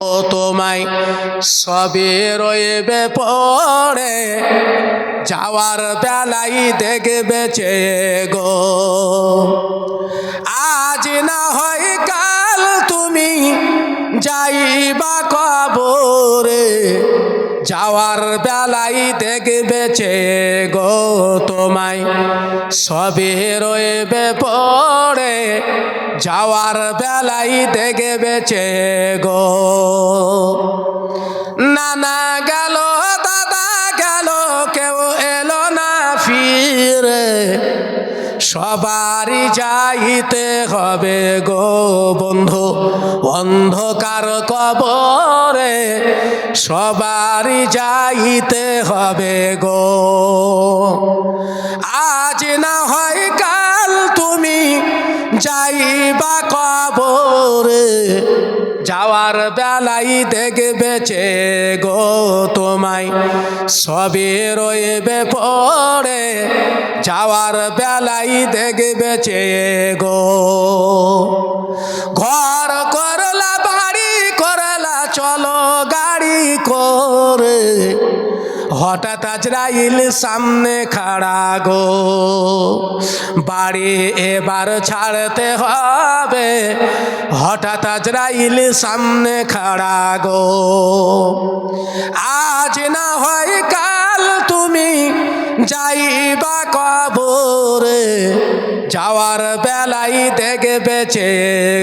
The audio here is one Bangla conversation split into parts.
ও তোমায় সবে রয়েবে পড়ে যাওয়ার বেলাই দেখে চেয়ে গো। আজ না হয় কাল তুমি যাইবা কবরে যাওয়ার বেলাই দেখবে চেয়ে গো তোমায়। সবে রয়েবে পড়ে যাওয়ার বেলাই দেখবে চেয়ে গো সবারই যাইতে হবে গো বন্ধু। অন্ধকার কবরে সবারই যাইতে হবে গো। আজ না হয় কাল তুমি যাইবা কবরে যাওয়ার বেলাই দেখবে চে গো তোমায়। সবে রয়েবে পড়ে যাওয়ার বেলাই দেখবে চে গো। ঘর করলা, বাড়ি করলা, চলো গাড়ি করে। হঠাৎ আজরাইল সামনে খাড়া গো। বাড়ি এবার ছাড়তে হবে। হঠাৎ আজরাইল সামনে খাড়া গো। আজ না হয় কাল তুমি যাইবা কবরে। যাওয়ার বেলাই দেখবে চে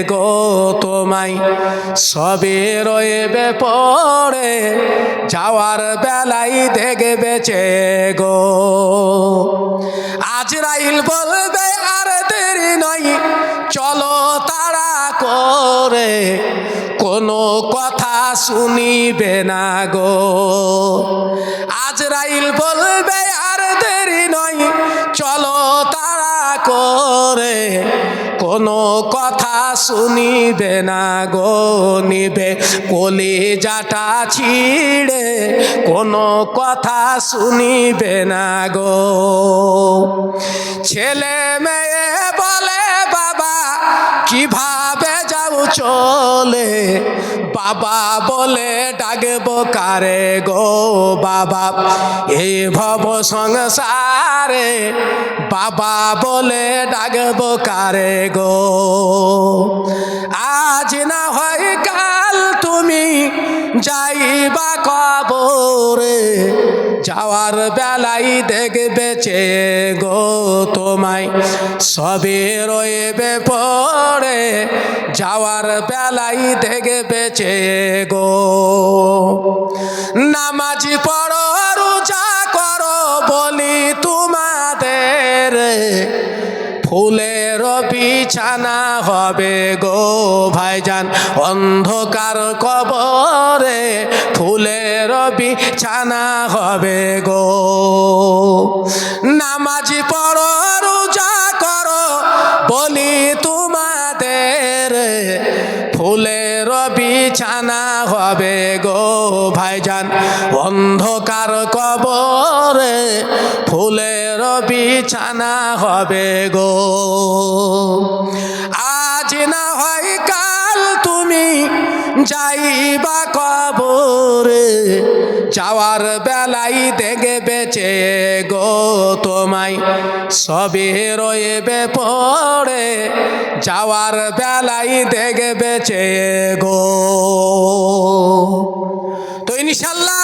গো তোমায় সবে রয়েবে পড়ে যাওয়ার বেলাই দেখে বেঁচে গো। আজ রাইল বলবে, আর দেরি নয় চলো তারা করে। কোনো কথা শুনিবে না গো। আজ রাইল বলবে কোনো কথা শুনিবে না গো, নিবে কলিজাটা ছিড়ে। কোনো কথা শুনিবে না গো। ছেলে মেয়ে বলে, বাবা, কীভাবে যাও চলে? বাবা বলে ডাকবো কারে গো বাবা? এই ভব সংসারে বাবা বলে ডাকবো কারে গো। আজ না হয় কাল তুমি যাইবা কবরে। যাওয়ার বেলাই দেখবে চে গো তোমায় সবে রয়েবে পড়ে যাওয়ার বেলাই দেখবে চে গো। নামাজি পড়ো, রোজা করো বলি তোমাদের। ফুলের বিছানা হবে গো ভাইজান। অন্ধকার কবরে ফুলের বিছানা হবে গো। নামাজি পড়ো, রোজা করো, বলি তোমাদের ফুলের বিছানা হবে গো ভাইজান। অন্ধকার কবরে ফুলের বিছানা হবে গো। আজ না হয় কাল তুমি যাইবা কবরে, যাওয়ার বেলাই দেখে চে গো তোমায় সবে রয়েবে পড়ে যাওয়ার বেলাই দেখে চে গো। তো ইনশাল্লাহ